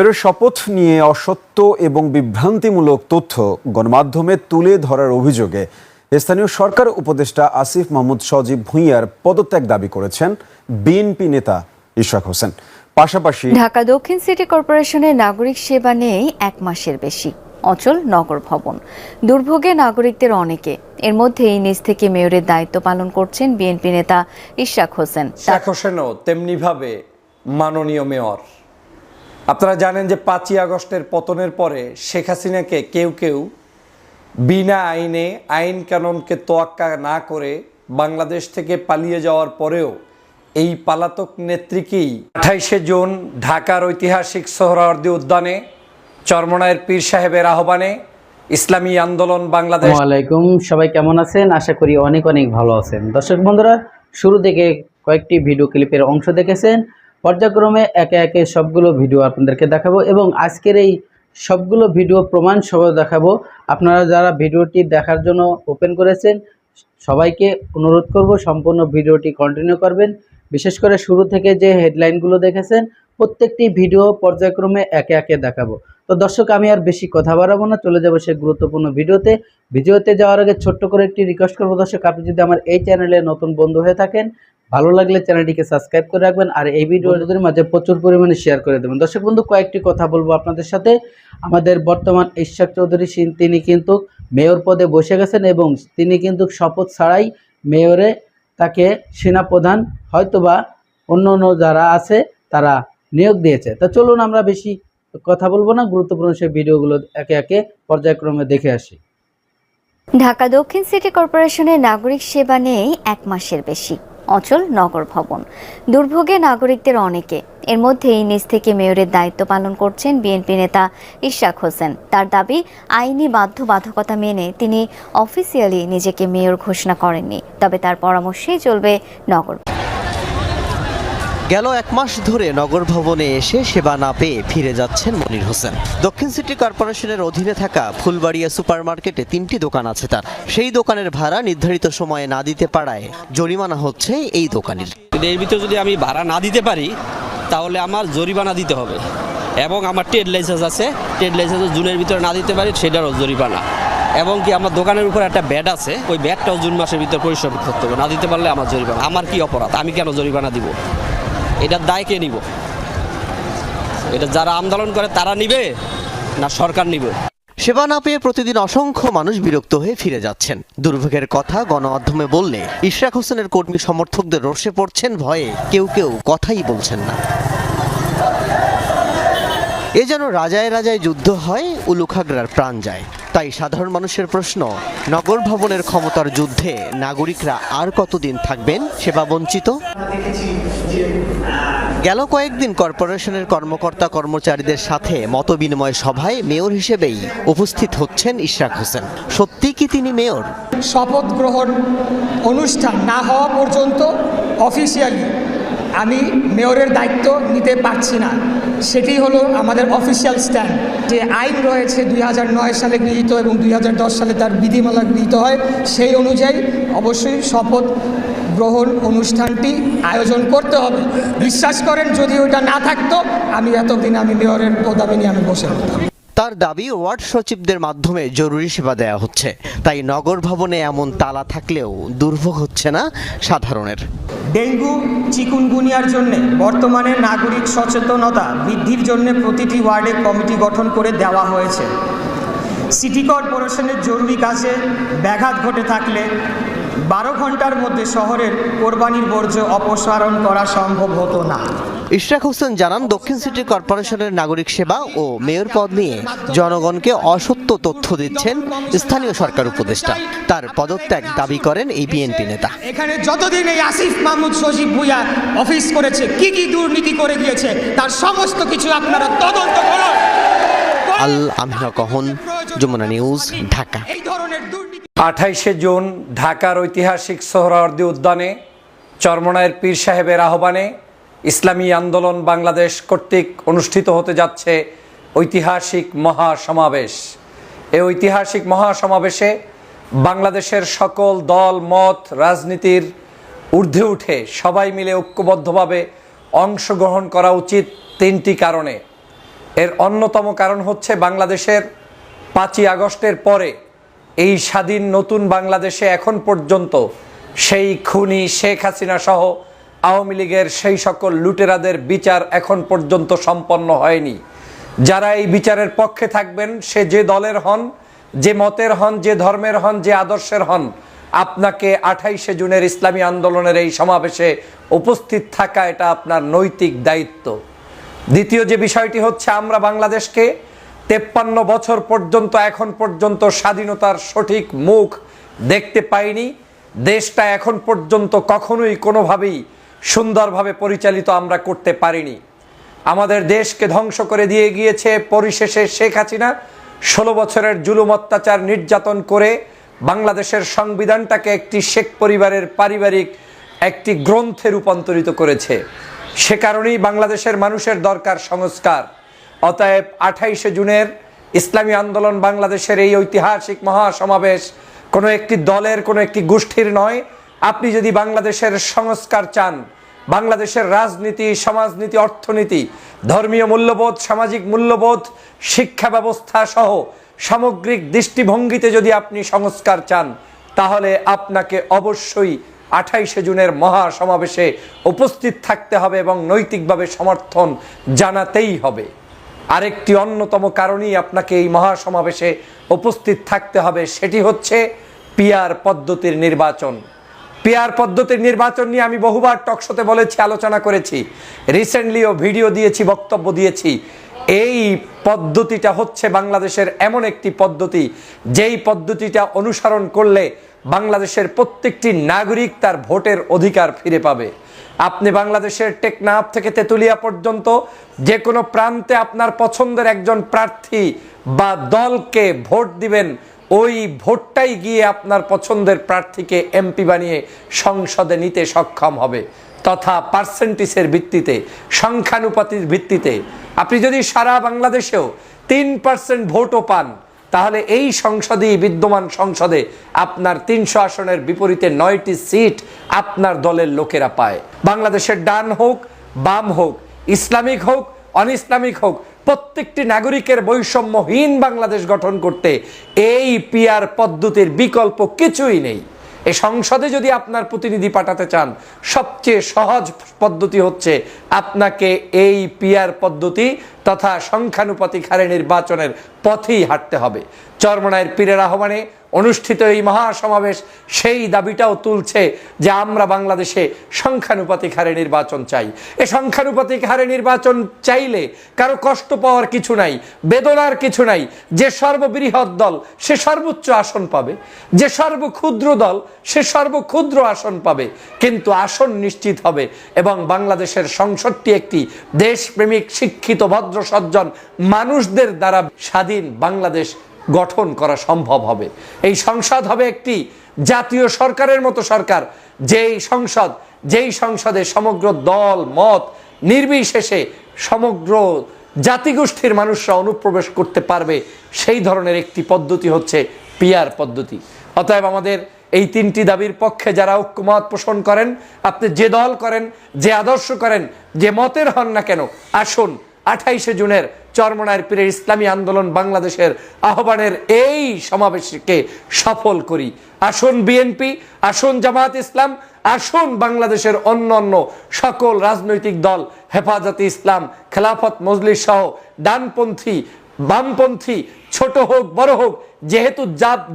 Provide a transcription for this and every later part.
এর শপথ নিয়ে অসত্য এবং বিভ্রান্তিমূলক তথ্য গণমাধ্যমে তুলে ধরার অভিযোগে স্থানীয় সরকার উপদেষ্টা আসিফ মাহমুদ সজীব ভুঁইয়ার পদত্যাগ দাবি করেছেন বিএনপি নেতা ইশরাক হোসেন। পাশাপাশি ঢাকা দক্ষিণ সিটি কর্পোরেশনের নাগরিক সেবা নেই এক মাসের বেশি অচল নগর ভবন। দুর্ভোগে নাগরিকদের অনেকে। এর মধ্যেই নিজ থেকে মেয়রের দায়িত্ব পালন করছেন বিএনপি নেতা ইশরাক হোসেন। শেখ হোসেনও তেমনিভাবে মাননীয় মেয়র। আপনারা জানেন যে পাঁচই আগস্টের পতনের পরে শেখ হাসিনাকে কেউ কেউ বিনা আইনে, আইন কানুনকে তোয়াক্কা না করে বাংলাদেশ থেকে পালিয়ে যাওয়ার পরেও এই পালাতক নেত্রীকেই আঠাইশে জুন ঢাকার ঐতিহাসিক সোহরাওয়ার্দী উদ্যানে চরমনায়ের পীর সাহেবের আহ্বানে ইসলামী আন্দোলন বাংলাদেশ আসসালামাইকুম সবাই কেমন আছেন? আশা করি অনেক অনেক ভালো আছেন। দর্শক বন্ধুরা, শুরু থেকে কয়েকটি ভিডিও ক্লিপের অংশ দেখেছেন। পর্যায়ক্রমে একে একে সবগুলো ভিডিও আপনাদেরকে দেখাবো এবং আজকের এই সবগুলো ভিডিও প্রমাণ সহ দেখাবো। আপনারা যারা ভিডিওটি দেখার জন্য ওপেন করেছেন, সবাইকে অনুরোধ করব সম্পূর্ণ ভিডিওটি কন্টিনিউ করবেন। বিশেষ করে শুরু থেকে যে হেডলাইনগুলো দেখেছেন, প্রত্যেকটি ভিডিও পর্যায়ক্রমে একে একে দেখাবো। তো দর্শক, আমি আর বেশি কথা বাড়াবো না, চলে যাব সেই গুরুত্বপূর্ণ ভিডিওতে ভিডিওতে যাওয়ার আগে ছোট্ট করে একটি রিকোয়েস্ট করব দর্শক, আপনি যদি আমার এই চ্যানেলে নতুন বন্ধু হয়ে থাকেন ভালো লাগলে চ্যানেলটিকে সাবস্ক্রাইব করে রাখবেন আর এই ভিডিওটির মাঝে প্রচুর পরিমাণে শেয়ার করে দেবেন। দর্শক বন্ধু কয়েকটি কথা বলব আপনাদের সাথে। আমাদের বর্তমান ইশাক চৌধুরী সিং তিনি কিন্তু মেয়র পদে বসে গেছেন এবং তিনি কিন্তু শপথ ছাড়াই মেয়রে তাকে সেনাপ্রধান হয়তোবা অন্য অন্য যারা আছে তারা নিয়োগ দিয়েছে। তা চলুন আমরা বেশি কথা বলব না গুরুত্বপূর্ণ সেই ভিডিওগুলো একে একে পর্যায়ক্রমে দেখে আসি। ঢাকা দক্ষিণ সিটি কর্পোরেশনের নাগরিক সেবা নেই এক মাসের বেশি। অচল নগর ভবন। দুর্ভোগে নাগরিকদের অনেকে। এর মধ্যেই নিজ থেকে মেয়রের দায়িত্ব পালন করছেন বিএনপি নেতা ইশাক হোসেন। তার দাবি, আইনি বাধ্যবাধকতা মেনে তিনি অফিসিয়ালি নিজেকে মেয়র ঘোষণা করেননি। তবে তার পরামর্শেই চলবে নগর গেল এক মাস ধরে নগর ভবনে এসে সেবা না পেয়ে ফিরে যাচ্ছেন মনির হোসেন। দক্ষিণ সিটি কর্পোরেশনের অধীনে থাকা ফুলবাড়িয়া সুপার মার্কেটে তিনটি দোকান আছে তার। সেই দোকানের ভাড়া নির্ধারিত সময়ে না দিতে পারায় জরিমানা হচ্ছে এই দোকানের। এর ভিতরে যদি আমি ভাড়া না দিতে পারি, তাহলে আমার জরিমানা দিতে হবে। এবং আমার ট্রেড লাইসেন্স আছে, ট্রেড লাইসেন্স জুনের ভিতরে না দিতে পারি, সেটারও জরিমানা। এবং কি আমার দোকানের উপর একটা ব্যাট আছে, ওই ব্যাটটাও জুন মাসের ভিতরে পরিশোধ করতে হবে। না দিতে পারলে আমার জরিমানা, আমার কি অপরাধ? আমি কেন জরিমানা দিব? এটার দায় কে নিব? এটা যারা আন্দোলন করে তারা নিবে না সরকার নিবে? সেবা না পেয়ে প্রতিদিন অসংখ্য মানুষ বিরক্ত হয়ে ফিরে যাচ্ছেন। দুর্ভোগের কথা গণমাধ্যমে বললে ইশরাক হোসেনের কর্মী সমর্থকদের রোষে পড়ছেন ভয়ে। কেউ কেউ কথাই বলছেন না। এ যেন রাজায় রাজায় যুদ্ধ হয়, উলুখাগড়ার প্রাণ যায়। তাই সাধারণ মানুষের প্রশ্ন, নগর ভবনের ক্ষমতার যুদ্ধে নাগরিকরা আর কতদিন থাকবেন সেবা বঞ্চিত? গেল কয়েকদিন কর্পোরেশনের কর্মকর্তা কর্মচারীদের সাথে মতবিনিময় সভায় মেয়র হিসেবেই উপস্থিত হচ্ছেন ইশরাক হোসেন। সত্যি কি তিনি মেয়র? শপথ গ্রহণ অনুষ্ঠান না হওয়া পর্যন্ত অফিসিয়ালি আমি মেয়রের দায়িত্ব নিতে পারছি না। সেটি হলো আমাদের অফিসিয়াল স্ট্যান্ড যে আইন রয়েছে দুই হাজার নয় সালে গৃহীত এবং দুই হাজার দশ সালে তার বিধিমালা গৃহীত হয়। সেই অনুযায়ী অবশ্যই শপথ গ্রহণ অনুষ্ঠানটি আয়োজন করতে হবে। বিশ্বাস করেন, যদি ওটা না থাকতো, আমি এতদিন আমি মেয়রের পদাবি নিয়ে আমি বসে থাকতাম। তার দাবি, ওয়ার্ড সচিবদের মাধ্যমে জরুরি সেবা দেওয়া হচ্ছে। তাই নগর ভবনে এমন তালা থাকলেও দুর্ভোগ হচ্ছে না সাধারণের। ডেঙ্গু, চিকুনগুনিয়ার জন্য বর্তমানে নাগরিক সচেতনতা বৃদ্ধির জন্য প্রতিটি ওয়ার্ডে কমিটি গঠন করে দেওয়া হয়েছে। সিটি কর্পোরেশনের জরুরি কাজে ব্যাঘাত ঘটে থাকলে বারো ঘণ্টার মধ্যে শহরের কোরবানির বর্জ্য অপসারণ করা সম্ভব হতো না। ইশরাক হোসেন জানান দক্ষিণ সিটি কর্পোরেশনের নাগরিক সেবা ও মেয়র পদ নিয়ে জনগণকে অসত্য তথ্য দিচ্ছেন স্থানীয় সরকার উপদেষ্টা। তার পদত্যাগ দাবি করেন এই বিএনপি নেতা। এখানে যতদিন এই আসিফ মাহমুদ সজীব ভুইয়া অফিস করেছে কি কি দুর্নীতি করে গিয়েছে তার সমস্ত কিছু আপনারা তদন্ত করুন। আল আমিনা কহন যমুনা নিউজ ঢাকা। এই ধরনের দুর্নীতি আঠাইশে জুন ঢাকার ঐতিহাসিক সোহরাওয়ার্দী উদ্যানে চরমনায়ের পীর সাহেবের আহ্বানে ইসলামী আন্দোলন বাংলাদেশ কর্তৃক অনুষ্ঠিত হতে যাচ্ছে ঐতিহাসিক মহাসমাবেশ। এই ঐতিহাসিক মহাসমাবেশে বাংলাদেশের সকল দল, মত, রাজনীতির ঊর্ধ্বে উঠে সবাই মিলে ঐক্যবদ্ধভাবে অংশগ্রহণ করা উচিত তিনটি কারণে। এর অন্যতম কারণ হচ্ছে বাংলাদেশের পাঁচই আগস্টের পরে এই স্বাধীন নতুন বাংলাদেশে এখন পর্যন্ত সেই খুনি শেখ হাসিনা সহ আওয়ামী লীগের সেই সকল লুটেরাদের বিচার এখন পর্যন্ত সম্পন্ন হয়নি। যারা এই বিচারের পক্ষে থাকবেন, সে যে দলের হন, যে মতের হন, যে ধর্মের হন, যে আদর্শের হন, আপনাকে আঠাইশে জুনের ইসলামী আন্দোলনের এই সমাবেশে উপস্থিত থাকা এটা আপনার নৈতিক দায়িত্ব। দ্বিতীয় যে বিষয়টি হচ্ছে, আমরা বাংলাদেশকে তেপ্পান্ন বছর পর্যন্ত, এখন পর্যন্ত স্বাধীনতার সঠিক মুখ দেখতে পাইনি। দেশটা এখন পর্যন্ত কখনোই কোনোভাবেই সুন্দরভাবে পরিচালিত আমরা করতে পারিনি। আমাদের দেশকে ধ্বংস করে দিয়ে গিয়েছে পরিশেষে শেখ হাসিনা। ষোলো বছরের জুলুম অত্যাচার নির্যাতন করে বাংলাদেশের সংবিধানটাকে একটি শেখ পরিবারের পারিবারিক একটি গ্রন্থে রূপান্তরিত করেছে। সে কারণেই বাংলাদেশের মানুষের দরকার সংস্কার। অতএব আঠাইশে জুনের ইসলামী আন্দোলন বাংলাদেশের এই ঐতিহাসিক মহাসমাবেশ কোনো একটি দলের, কোনো একটি গোষ্ঠীর নয় আপনি যদি বাংলাদেশের সংস্কার চান, বাংলাদেশের রাজনীতি, সমাজনীতি, অর্থনীতি, ধর্মীয় মূল্যবোধ, সামাজিক মূল্যবোধ, শিক্ষা ব্যবস্থা সহ সামগ্রিক দৃষ্টিভঙ্গিতে যদি আপনি সংস্কার চান, তাহলে আপনাকে অবশ্যই আঠাইশে জুনের মহা সমাবেশে উপস্থিত থাকতে হবে এবং নৈতিকভাবে সমর্থন জানাতেই হবে। আরেকটি অন্যতম কারণই আপনাকে এই মহা সমাবেশে উপস্থিত থাকতে হবে, সেটি হচ্ছে পিয়ার পদ্ধতির নির্বাচন। পিয়ার পদ্ধতির নির্বাচন নিয়ে আমি বহুবার টকশোতে বলেছি, আলোচনা করেছি। রিসেন্টলিও ভিডিও দিয়েছি, বক্তব্য দিয়েছি। এই পদ্ধতিটা হচ্ছে বাংলাদেশের এমন একটি পদ্ধতি, যেই পদ্ধতিটা অনুসরণ করলে বাংলাদেশের প্রত্যেকটি নাগরিক তার ভোটের অধিকার ফিরে পাবে। আপনি বাংলাদেশের টেকনাফ থেকে তেতুলিয়া পর্যন্ত যে কোনো প্রান্তে আপনার পছন্দের একজন প্রার্থী বা দলকে ভোট দিবেন ওই ভোটটাই গিয়ে আপনার পছন্দের প্রার্থীকে এমপি বানিয়ে সংসদে নিতে সক্ষম হবে, তথা পার্সেন্টেজের ভিত্তিতে, সংখ্যানুপাতির ভিত্তিতে। আপনি যদি সারা বাংলাদেশেও তিন পার্সেন্ট ভোটও পান, তাহলে এই সংসদেই বিদ্যমান সংসদে আপনার তিনশো আসনের বিপরীতে নয়টি সিট আপনার দলের লোকেরা পায়। বাংলাদেশের ডান হোক, বাম হোক, ইসলামিক হোক অন ইসলামিক হোক প্রত্যেকটি নাগরিকের বৈষম্যহীন বাংলাদেশ গঠন করতে এই পিয়ার পদ্ধতির বিকল্প কিছুই নেই। এই সংসদে যদি আপনার প্রতিনিধি পাঠাতে চান, সবচেয়ে সহজ পদ্ধতি হচ্ছে আপনাকে এই পিয়ার পদ্ধতি তথা সংখ্যানুপাতিক হারে নির্বাচনের পথেই হাঁটতে হবে। চরমনায়ের পীরের আহ্বানে অনুষ্ঠিত এই মহাসমাবেশ, সেই দাবিটাও তুলছে যে আমরা বাংলাদেশে সংখ্যানুপাতিক হারে নির্বাচন চাই। এ সংখ্যানুপাতিক হারে নির্বাচন চাইলে কারও কষ্ট পাওয়ার কিছু নাই, বেদনার কিছু নাই। যে সর্ববৃহৎ দল, সে সর্বোচ্চ আসন পাবে। যে সর্বক্ষুদ্র দল, সে সর্বক্ষুদ্র আসন পাবে। কিন্তু আসন নিশ্চিত হবে এবং বাংলাদেশের সংসদটি একটি দেশপ্রেমিক, শিক্ষিত ভদ্র সজ্জন মানুষদের দ্বারা স্বাধীন বাংলাদেশ গঠন করা সম্ভব হবে। এই সংসদ হবে একটি জাতীয় সরকারের মতো সরকার। যেই সংসদ, যেই সংসদে সমগ্র দল, মত নির্বিশেষে সমগ্র জাতিগোষ্ঠীর মানুষরা অনুপ্রবেশ করতে পারবে, সেই ধরনের একটি পদ্ধতি হচ্ছে পিয়ার পদ্ধতি। অতএব আমাদের এই তিনটি দাবির পক্ষে যারা ঐক্যমত পোষণ করেন, আপনি যে দল করেন, যে আদর্শ করেন, যে মতের হন না কেন, আসুন আঠাইশে জুনের চরমনায়ের পীরের ইসলামী আন্দোলন বাংলাদেশের আহ্বানের এই সমাবেশকে সফল করি। আসুন বিএনপি, আসুন জামাত ইসলাম, আসুন বাংলাদেশের অন্য অন্য সকল রাজনৈতিক দল, হেফাজতে ইসলাম, খেলাফত মজলিস সহ ডানপন্থী, বামপন্থী, ছোট হোক, বড় হোক, যেহেতু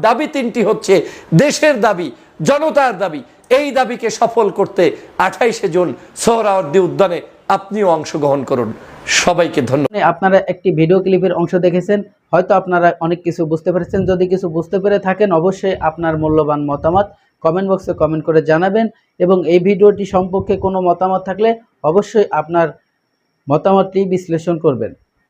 দাবি তিনটি হচ্ছে, দেশের দাবি, জনতার দাবি, এই দাবিকে সফল করতে আঠাইশে জুন সোহরাওয়ার্দী উদ্যানে আপনিও অংশগ্রহণ করুন। সবাইকে ধন্যবাদ। মানে আপনারা একটি ভিডিও ক্লিপের অংশ দেখেছেন, হয়তো আপনারা অনেক কিছু বুঝতে পেরেছেন। যদি কিছু বুঝতে পেরে থাকেন, অবশ্যই আপনার মূল্যবান মতামত কমেন্ট বক্সে কমেন্ট করে জানাবেন এবং এই ভিডিওটি সম্পর্কে কোনো মতামত থাকলে অবশ্যই আপনার মতামতটি বিশ্লেষণ করবেন।